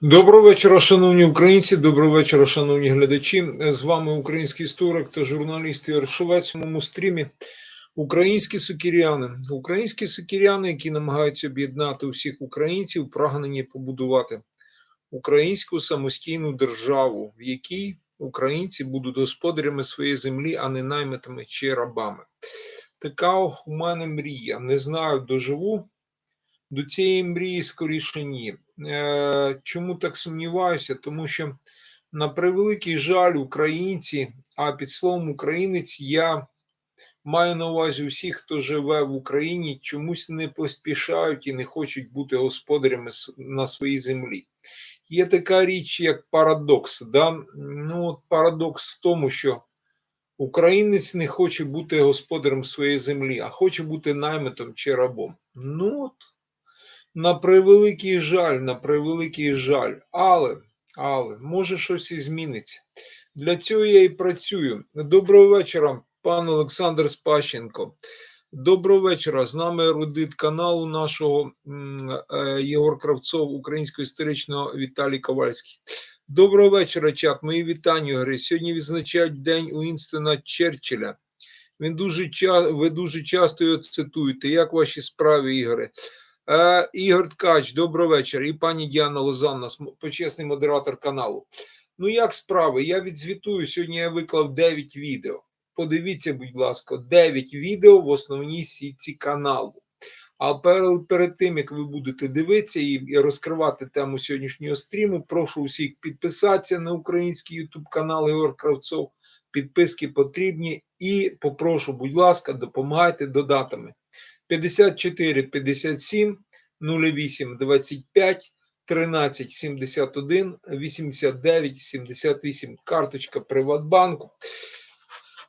Доброго вечора, шановні українці. Доброго вечора, шановні глядачі. З вами український історик та журналіст Ігор Шовець в моєму стрімі. Українські сукіряни. Українські сукіряни, які намагаються об'єднати усіх українців, прагнені побудувати українську самостійну державу, в якій українці будуть господарями своєї землі, а не наймитами чи рабами. Така у мене мрія. Не знаю, доживу до цієї мрії скоріше ні. Е, Чому так сумніваюся? Тому що, на превеликий жаль, українці, а під словом українець я маю на увазі усіх, хто живе в Україні, чомусь не поспішають і не хочуть бути господарями на своїй землі. Є така річ, як парадокс. Да? Ну, от парадокс в тому, що українець не хоче бути господарем своєї землі, а хоче бути наймитом чи рабом. Ну от на превеликий жаль, на превеликий жаль. Але, але, може щось і зміниться. Для цього я і працюю. Доброго вечора, пан Олександр Спащенко. Доброго вечора. З нами ерудит каналу нашого е, Єгор Кравцов, українського історичного Віталій Ковальський. Доброго вечора, чат. Мої вітання, Ігоре. Сьогодні відзначають День Уінстона Черчилля. Він дуже. Ви дуже часто його цитуєте. Як ваші справи, Ігоре? Е, Ігор Ткач, доброго вечора. І пані Діана Лозанна, почесний модератор каналу. Ну, як справи? Я відзвітую. Сьогодні я виклав 9 відео. Подивіться, будь ласка, 9 відео в основній сітці каналу. А перед, тим, як ви будете дивитися і, і розкривати тему сьогоднішнього стріму, прошу усіх підписатися на український YouTube канал Ігор Кравцов. Підписки потрібні. І попрошу, будь ласка, допомагайте додатами. 54 57 08 25 13 71 89 78 карточка Приватбанку.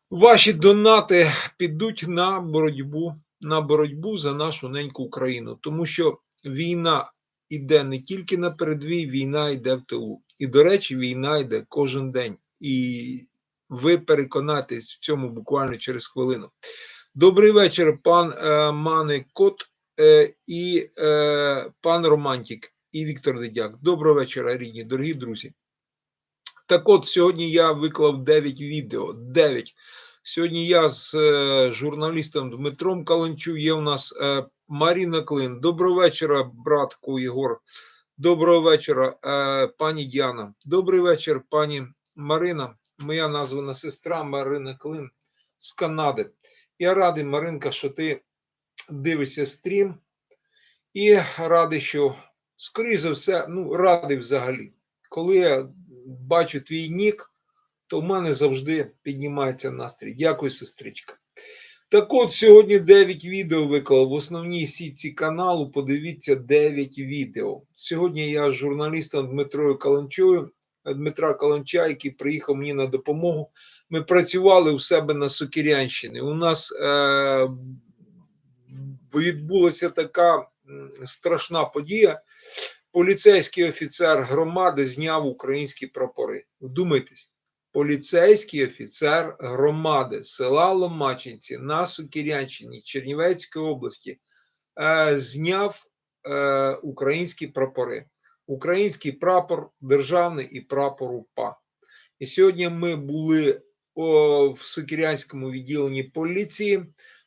Ваші донати підуть на боротьбу, на боротьбу за нашу неньку Україну, тому що війна йде не тільки на передвій, війна йде в тилу. І, до речі, війна йде кожен день. І ви переконатесь в цьому буквально через хвилину. Добрий вечір, пан е, Мане Кот е, і е, пан Романтік і Віктор Дедяк. Доброго вечора, рідні, дорогі друзі. Так от, сьогодні я виклав 9 відео. 9. Сьогодні я з е, журналістом Дмитром Каланчу. Є у нас е, Маріна Клин. Доброго вечора, братку Єгор. Доброго вечора, е, пані Діана. Добрий вечір, пані Марина. Моя названа сестра Марина Клин з Канади. Я радий, Маринка, що ти дивишся стрім. І радий, що, скоріш за все, ну, радий взагалі. Коли я бачу твій нік, то в мене завжди піднімається настрій. Дякую, сестричка. Так от, сьогодні 9 відео виклав в основній сітці каналу. Подивіться 9 відео. Сьогодні я з журналістом Дмитрою Каланчою, Дмитра Каланча, який приїхав мені на допомогу. Ми працювали у себе на Сокірянщині. У нас е, відбулася така страшна подія. Поліцейський офіцер громади зняв українські прапори. Вдумайтесь, поліцейський офіцер громади села Ломачинці на Сокірянщині Чернівецької області е, зняв е, українські прапори. Український прапор державний і прапор УПА. І сьогодні ми були в Сокірянському відділенні поліції,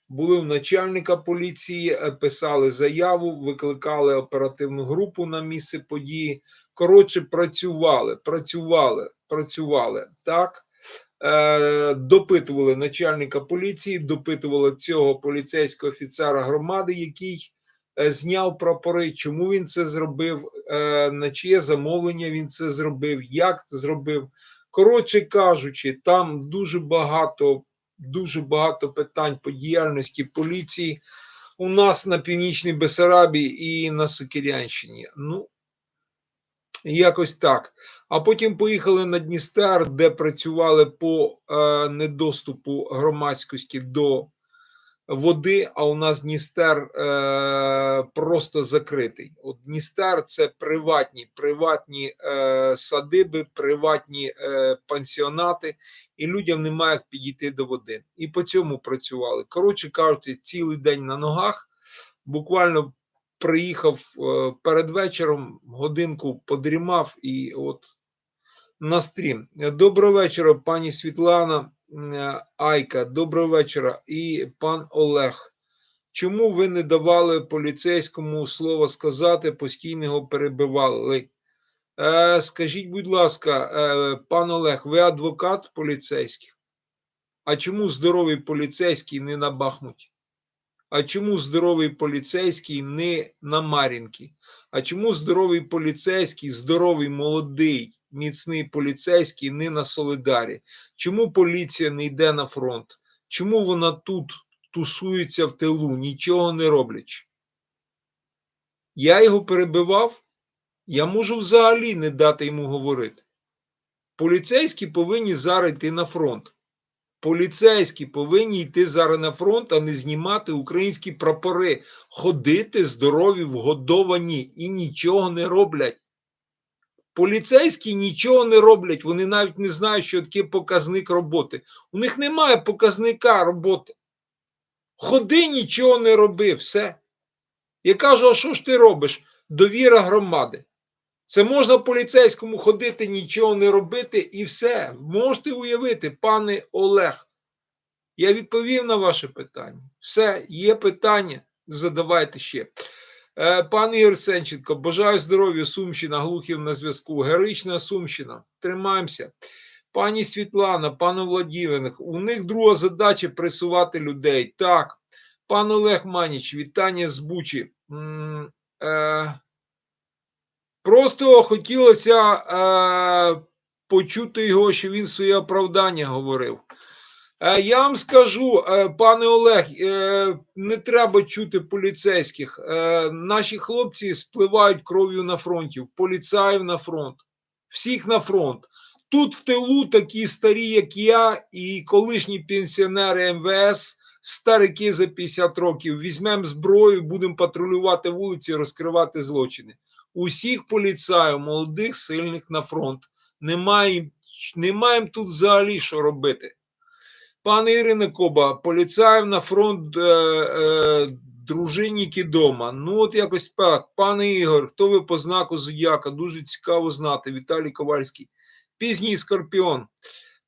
були у начальника поліції, е, писали заяву, викликали оперативну групу на місце події. Коротше, працювали, працювали, працювали так. Е, допитували начальника поліції, допитували цього поліцейського офіцера громади, який зняв прапори. Чому він це зробив? Е, на чиє замовлення він це зробив? Як це зробив? Коротше кажучи, там дуже багато, дуже багато питань по діяльності поліції у нас на північній Бесарабії і на Сокирянщині. Ну, якось так. А потім поїхали на Дністер, де працювали по е, недоступу громадськості до води. А у нас Дністер е, просто закритий. От Дністер це приватні, приватні е, садиби, приватні е, пансіонати, і людям немає як підійти до води. І по цьому працювали. Коротше кажучи, цілий день на ногах. Буквально приїхав е, перед вечором, годинку подрімав і от на стрім. Доброго вечора, пані Світлана Айка. Доброго вечора. І пан Олег. Чому ви не давали поліцейському слово сказати, постійно його перебивали? Е, скажіть, будь ласка, е, пан Олег, ви адвокат поліцейських? А чому здоровий поліцейський не на Бахмуті? А чому здоровий поліцейський не на Мар'їнки? А чому здоровий поліцейський, здоровий, молодий, міцний поліцейський не на Солидарі? Чому поліція не йде на фронт? Чому вона тут тусується в тилу, нічого не роблячи? Я його перебивав, я можу взагалі не дати йому говорити. Поліцейські повинні зараз йти на фронт. Поліцейські повинні йти зараз на фронт, а не знімати українські прапори, ходити здорові, вгодовані і нічого не роблять. Поліцейські нічого не роблять, вони навіть не знають, що таке показник роботи. У них немає показника роботи. Ходи, нічого не роби, все. Я кажу, а що ж ти робиш? Довіра громади. Це можна поліцейському ходити, нічого не робити і все. Можете уявити, пане Олег. Я відповів на ваше питання. Все, є питання, задавайте ще. Е, Пане Ігор Сенченко, бажаю здоров'я, Сумщина, Глухів на зв'язку. Героїчна Сумщина. Тримаємося. Пані Світлана, пане Владимир, у них друга задача пресувати людей. Так, пан Олег Маніч, вітання з Бучі. Е, Просто хотілося е, почути його, що він своє оправдання говорив. Е, я вам скажу, е, пане Олег, е, не треба чути поліцейських. Наші хлопці спливають кров'ю на фронті, поліцаїв на фронт, всіх на фронт. Тут в тилу такі старі, як я, і колишні пенсіонери МВС, старики за 50 років. Візьмемо зброю, будемо патрулювати вулиці, розкривати злочини. Усіх поліцаїв, молодих, сильних на фронт. Немає, немає тут взагалі що робити. Пане Ірина Коба, поліцаїв на фронт е, е, дружинники дома. Ну, от якось так. Пане Ігор, хто ви по знаку Зодіака? Дуже цікаво знати. Віталій Ковальський. Пізній Скорпіон.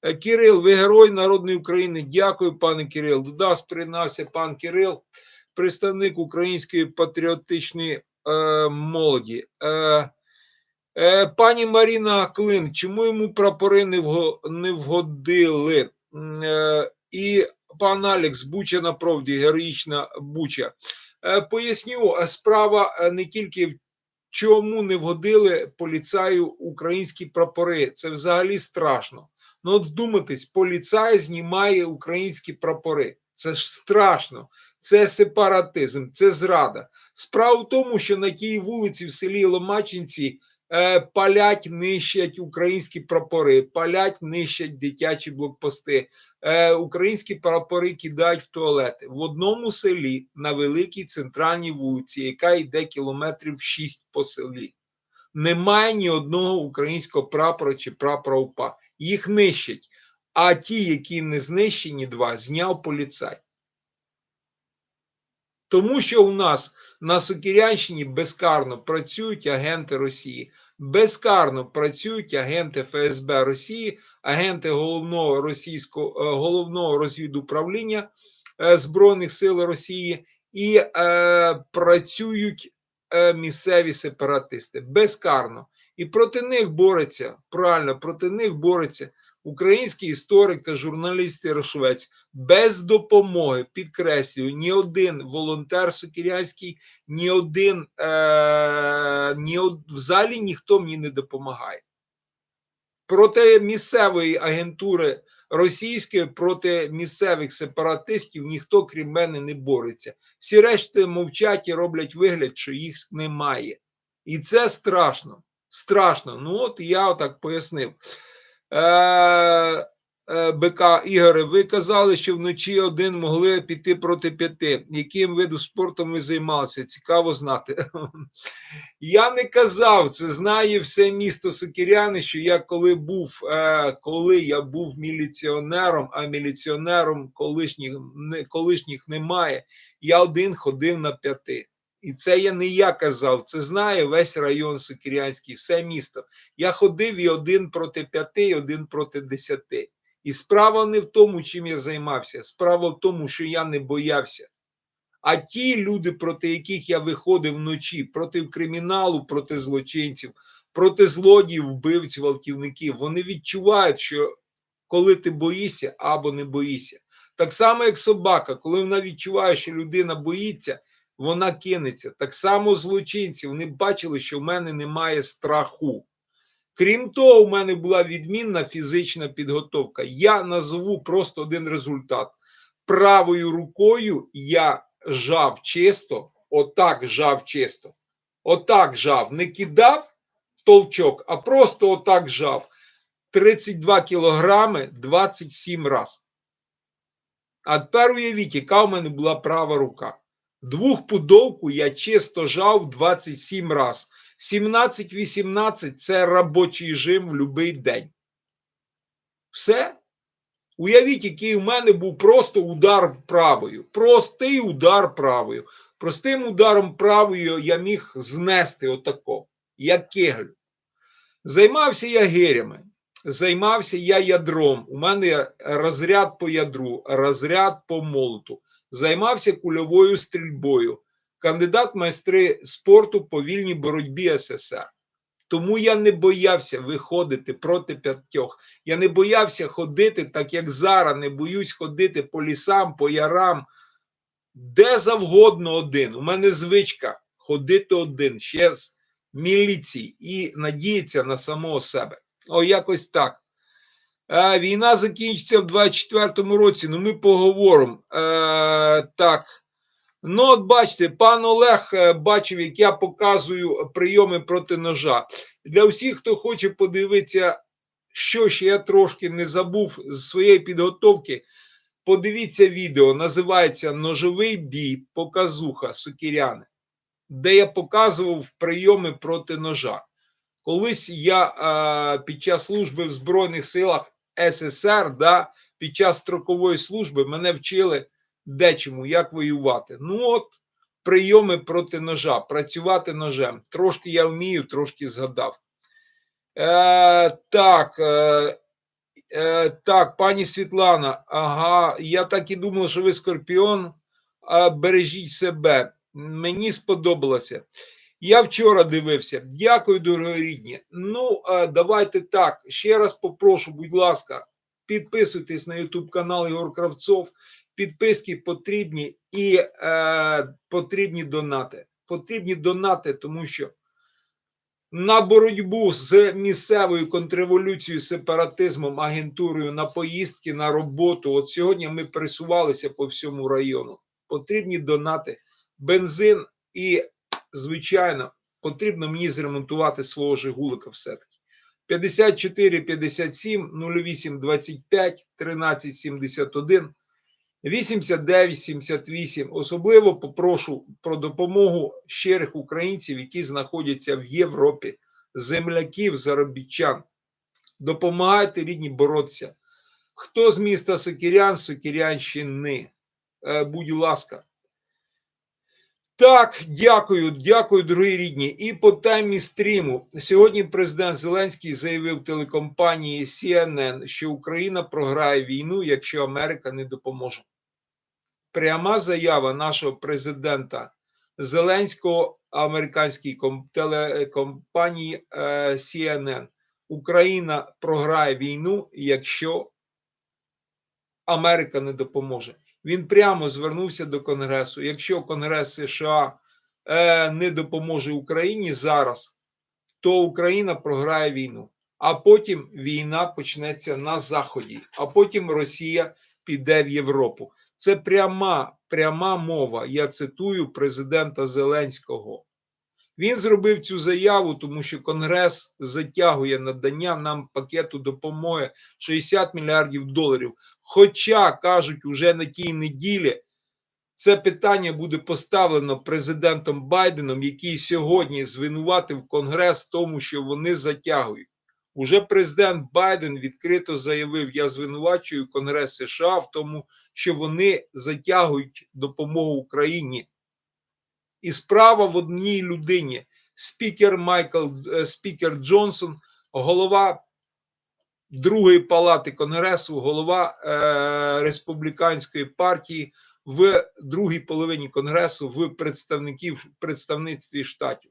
Е, Кирил, ви герой народної України. Дякую, пане Кирил. До нас приєднався пан Кирил, представник української патріотичної е, молоді. Е, е, пані Маріна Клин, чому йому прапори не вгодили? Е, і пан Алекс, Буча на правді, героїчна Буча. Е, поясню, е, справа не тільки в чому не вгодили поліцаю українські прапори. Це взагалі страшно. Ну, от вдумайтесь, поліцай знімає українські прапори. Це ж страшно, це сепаратизм, це зрада. Справа в тому, що на тій вулиці в селі Ломачинці палять, нищать українські прапори, палять, нищать дитячі блокпости. Е, українські прапори кидають в туалети. В одному селі на великій центральній вулиці, яка йде кілометрів 6 по селі. Немає ні одного українського прапора чи прапора УПА. Їх нищать. А ті, які не знищені, два, зняв поліцай. Тому що у нас на Сокірянщині безкарно працюють агенти Росії, безкарно працюють агенти ФСБ Росії, агенти головного російського е, головного розвідуправління е, Збройних сил Росії і е, працюють е, місцеві сепаратисти безкарно. І проти них бореться правильно, проти них бореться український історик та журналіст Ярошовець без допомоги, підкреслюю, ні один волонтер Сокірянський, ні один е, ні, в залі ніхто мені не допомагає. Проти місцевої агентури російської, проти місцевих сепаратистів ніхто крім мене не бореться. Всі решти мовчать і роблять вигляд, що їх немає. І це страшно. Страшно. Ну, от я отак пояснив. Е, е, БК Ігоре, ви казали, що вночі один могли піти проти п'яти. Яким видом спорту ви займалися? Цікаво знати. Я не казав, це знає все місто Сокіряни, що я коли був, е, коли я був міліціонером, а міліціонером колишніх, колишніх немає, я один ходив на п'яти. І це я не я казав, це знає весь район Сокирянський, все місто. Я ходив і один проти п'яти, і один проти десяти. І справа не в тому, чим я займався. Справа в тому, що я не боявся. А ті люди, проти яких я виходив вночі, проти криміналу, проти злочинців, проти злодіїв, вбивць, гвалтівників, вони відчувають, що коли ти боїшся або не боїшся. Так само, як собака, коли вона відчуває, що людина боїться, вона кинеться. Так само злочинці, вони бачили, що в мене немає страху. Крім того, у мене була відмінна фізична підготовка. Я назову просто один результат. Правою рукою я жав чисто, отак жав чисто. Отак жав. Не кидав толчок, а просто отак жав. 32 кілограми 27 раз. А тепер уявіть, яка у мене була права рука. Двохпудовку я чисто жав 27 раз. 17-18 це робочий жим в будь-який день. Все. Уявіть, який у мене був просто удар правою. Простий удар правою. Простим ударом правою я міг знести отако, як кеглю. Займався я гирями, займався я ядром. У мене розряд по ядру, розряд по молоту. Займався кульовою стрільбою. Кандидат майстри спорту по вільній боротьбі СССР. Тому я не боявся виходити проти п'ятьох. Я не боявся ходити, так як зараз не боюсь ходити по лісам, по ярам, де завгодно один. У мене звичка ходити один ще з міліції і надіятися на самого себе. О, якось так. Е, війна закінчиться в 24-му році. Ну, ми поговоримо. Е, так. Ну, от бачите, пан Олег е, бачив, як я показую прийоми проти ножа. Для всіх, хто хоче подивитися, що ще я трошки не забув з своєї підготовки, подивіться відео. Називається Ножовий бій, показуха Сокіряни, де я показував прийоми проти ножа. Колись я а, під час служби в Збройних силах СССР, да, під час строкової служби мене вчили дечому, як воювати. Ну от прийоми проти ножа, працювати ножем. Трошки я вмію, трошки згадав. Е, Так, е, е, так, пані Світлана, ага, я так і думав, що ви скорпіон. Бережіть себе. Мені сподобалося. Я вчора дивився. Дякую, дорогорідні. Ну, е, давайте так. Ще раз попрошу, будь ласка, підписуйтесь на YouTube канал Ігор Кравцов. Підписки потрібні і е, потрібні донати. Потрібні донати, тому що на боротьбу з місцевою контрреволюцією, сепаратизмом, агентурою, на поїздки, на роботу. От сьогодні ми пересувалися по всьому району. Потрібні донати, бензин і, звичайно, потрібно мені зремонтувати свого Жигулика все-таки. 54 57 08 25 13 71 89 78. Особливо попрошу про допомогу щирих українців, які знаходяться в Європі, земляків, заробітчан. Допомагайте рідні боротися. Хто з міста Сокірян, Сокірянщини? Е, Будь ласка. Так, дякую, дякую, дорогі рідні. І по таймі стріму. Сьогодні президент Зеленський заявив телекомпанії CNN, що Україна програє війну, якщо Америка не допоможе. Пряма заява нашого президента Зеленського американській телекомпанії е, CNN. Україна програє війну, якщо Америка не допоможе. Він прямо звернувся до Конгресу. Якщо Конгрес США е, не допоможе Україні зараз, то Україна програє війну. А потім війна почнеться на Заході, а потім Росія піде в Європу. Це пряма, пряма мова. Я цитую президента Зеленського. Він зробив цю заяву, тому що Конгрес затягує надання нам пакету допомоги 60 мільярдів доларів. Хоча кажуть, уже на тій неділі це питання буде поставлено президентом Байденом, який сьогодні звинуватив Конгрес тому, що вони затягують. Уже президент Байден відкрито заявив: я звинувачую Конгрес США в тому, що вони затягують допомогу Україні. І справа в одній людині: спікер Майкл е, спікер Джонсон, голова другої палати Конгресу, голова е, республіканської партії в другій половині Конгресу в представників представництві штатів.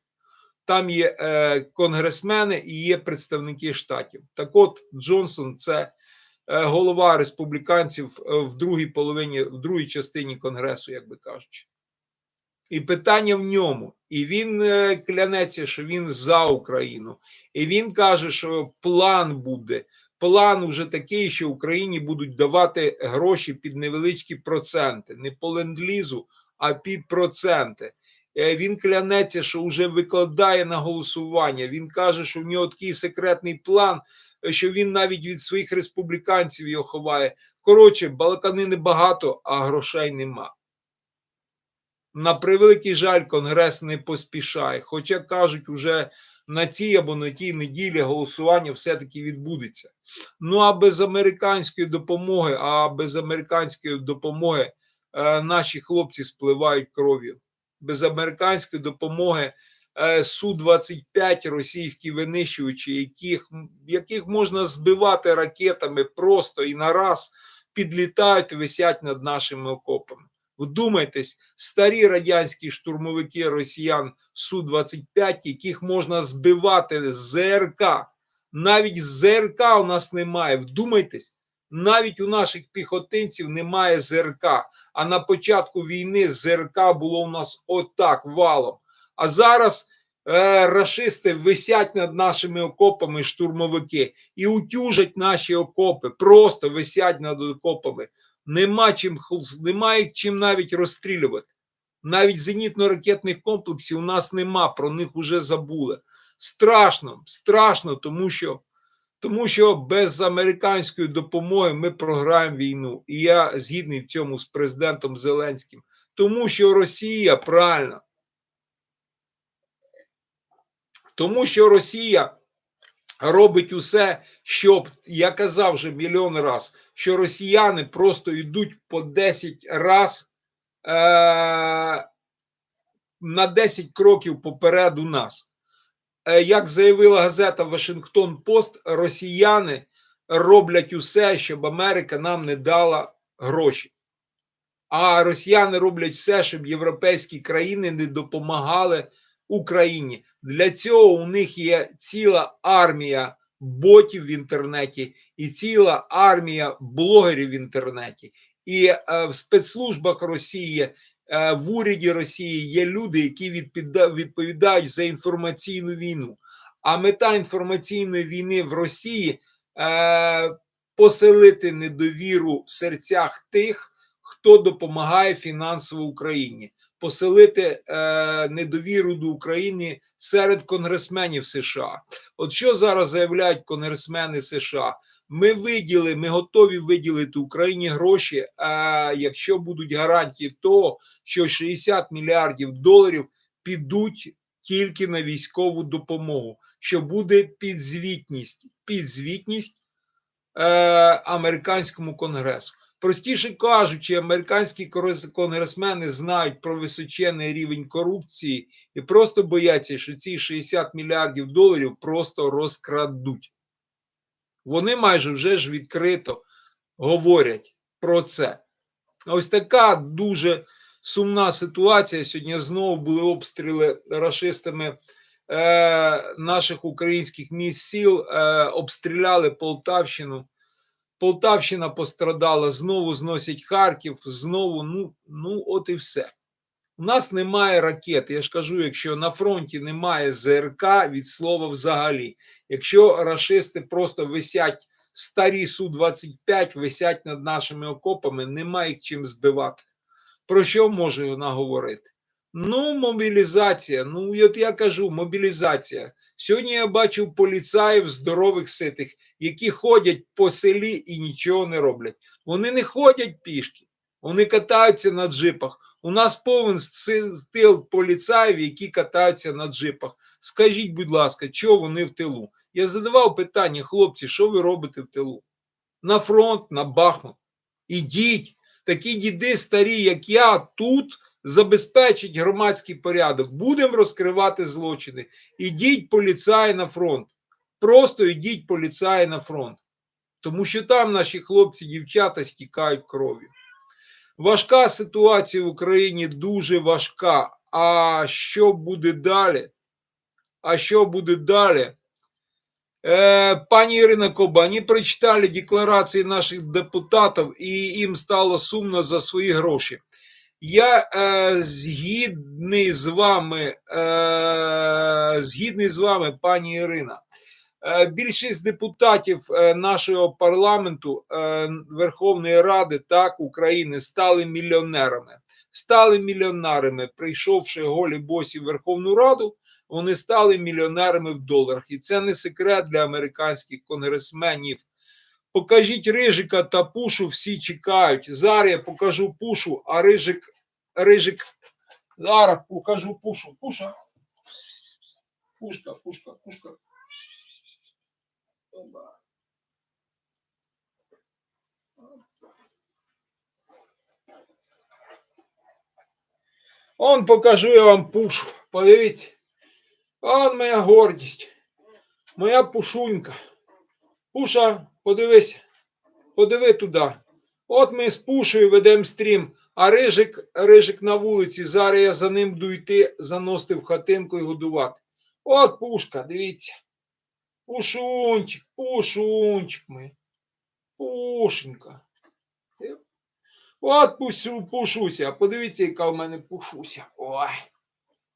Там є е, конгресмени і є представники штатів. Так от Джонсон це е, голова республіканців е, в другій половині, в другій частині Конгресу, як би кажучи. І питання в ньому. І він е, клянеться, що він за Україну. І він каже, що план буде. План уже такий, що Україні будуть давати гроші під невеличкі проценти, не по ленд-лізу, а під проценти. Е, Він клянеться, що вже викладає на голосування. Він каже, що в нього такий секретний план, е, що він навіть від своїх республіканців його ховає. Коротше, балаканини багато, а грошей нема. На превеликий жаль, Конгрес не поспішає. Хоча кажуть, уже на цій або на тій неділі голосування все-таки відбудеться. Ну а без американської допомоги, а без американської допомоги е, наші хлопці спливають кров'ю. Без американської допомоги е, Су-25 російські винищувачі, яких, яких можна збивати ракетами просто і нараз підлітають, висять над нашими окопами. Вдумайтесь, старі радянські штурмовики росіян Су-25, яких можна збивати з ЗРК. Навіть з ЗРК у нас немає. Вдумайтесь, навіть у наших піхотинців немає ЗРК. А на початку війни ЗРК було у нас отак валом. А зараз е, рашисти висять над нашими окопами штурмовики і утюжать наші окопи, просто висять над окопами. Нема чим, немає чим навіть розстрілювати. Навіть зенітно-ракетних комплексів у нас нема, про них вже забули. Страшно, страшно, тому що, тому що без американської допомоги ми програємо війну. І я згідний в цьому з президентом Зеленським. Тому що Росія правильно. Тому що Росія робить усе, щоб я казав вже мільйон раз, що росіяни просто йдуть по 10 раз е- на 10 кроків попереду нас. Е, як заявила газета Вашингтон Пост, росіяни роблять усе, щоб Америка нам не дала гроші. А росіяни роблять все, щоб європейські країни не допомагали Україні. Для цього у них є ціла армія ботів в інтернеті і ціла армія блогерів в інтернеті. І е, в спецслужбах Росії, е, в уряді Росії є люди, які відповідають за інформаційну війну. А мета інформаційної війни в Росії е, поселити недовіру в серцях тих, хто допомагає фінансово Україні поселити е, недовіру до України серед конгресменів США. От що зараз заявляють конгресмени США? Ми виділи, ми готові виділити Україні гроші, е, якщо будуть гарантії того, що 60 мільярдів доларів підуть тільки на військову допомогу, що буде підзвітність, підзвітність е, американському конгресу. Простіше кажучи, американські конгресмени знають про височенний рівень корупції і просто бояться, що ці 60 мільярдів доларів просто розкрадуть. Вони майже вже ж відкрито говорять про це. Ось така дуже сумна ситуація. Сьогодні знову були обстріли рашистами е, наших українських міст сіл, е, обстріляли Полтавщину. Полтавщина пострадала, знову зносять Харків, знову, ну, ну от і все. У нас немає ракет. Я ж кажу, якщо на фронті немає ЗРК від слова взагалі, якщо рашисти просто висять, старі Су-25 висять над нашими окопами, немає їх чим збивати. Про що може вона говорити? Ну, мобілізація. Ну, от я кажу, мобілізація. Сьогодні я бачив поліцаїв здорових ситих, які ходять по селі і нічого не роблять. Вони не ходять пішки, вони катаються на джипах. У нас повен си- тил поліцаїв, які катаються на джипах. Скажіть, будь ласка, чого вони в тилу? Я задавав питання, хлопці, що ви робите в тилу? На фронт, на Бахмут. Ідіть. Такі діди старі, як я, тут забезпечить громадський порядок. Будемо розкривати злочини. Ідіть поліцаї на фронт. Просто йдіть поліцаї на фронт. Тому що там наші хлопці, дівчата стікають кров'ю. Важка ситуація в Україні дуже важка. А що буде далі? А що буде далі? Е, пані Ірина Коба, вони прочитали декларації наших депутатів, і їм стало сумно за свої гроші. Я е, згідний з вами, е, згідний з вами, пані Ірина. Е, більшість депутатів е, нашого парламенту е, Верховної Ради так України стали мільйонерами. Стали мільйонерами, прийшовши голі босі в Верховну Раду, вони стали мільйонерами в доларах. І це не секрет для американських конгресменів. Покажіть Рижика та Пушу, всі чекають. Зараз я покажу Пушу, а Рижик, Рижик, зараз покажу Пушу. Пуша. Пушка, пушка, пушка. Он покажу я вам пушу. Подивіться. Он моя гордість. Моя пушунька. Пуша, подивись. Подиви туди. От ми з пушею ведемо стрім, а рижик, рижик на вулиці. Зараз я за ним буду йти, заносити в хатинку і годувати. От пушка, дивіться. Пушунчик, пушунчик ми. Пушенька. От пусю, пушуся. Подивіться, яка в мене пушуся. Ой.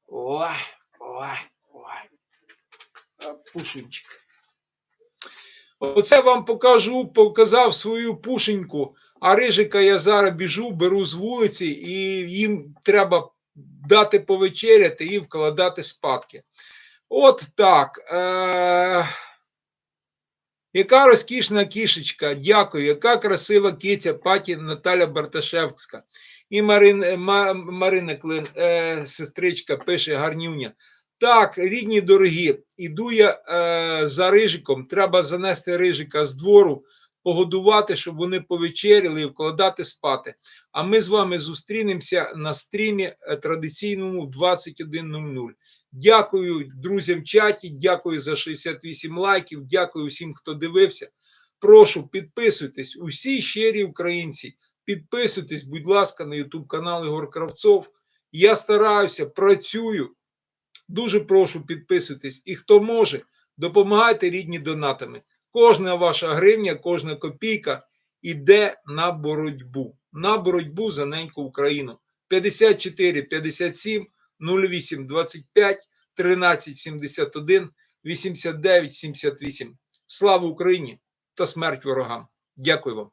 Ой, ой, ой. Пушунчик. Оце вам покажу, показав свою пушеньку, а рижика я зараз біжу, беру з вулиці, і їм треба дати повечеряти і вкладати спадки. От так. Е- яка розкішна кішечка, дякую, яка красива киця, паті Наталя Барташевська. І Марин, Марина Клин, е, сестричка, пише гарнюня. Так, рідні дорогі, іду я е, за рижиком. Треба занести рижика з двору, погодувати, щоб вони повечеряли і вкладати спати. А ми з вами зустрінемося на стрімі е, традиційному в 21.00. Дякую друзям в чаті, дякую за 68 лайків, дякую всім, хто дивився. Прошу підписуйтесь, усі щирі українці. Підписуйтесь, будь ласка, на YouTube канал Ігор Кравцов. Я стараюся, працюю. Дуже прошу підписуйтесь. І хто може, допомагайте рідні донатами. Кожна ваша гривня, кожна копійка іде на боротьбу. На боротьбу за неньку Україну. 54 57 08 25 13 71 89 78. Слава Україні та смерть ворогам! Дякую вам.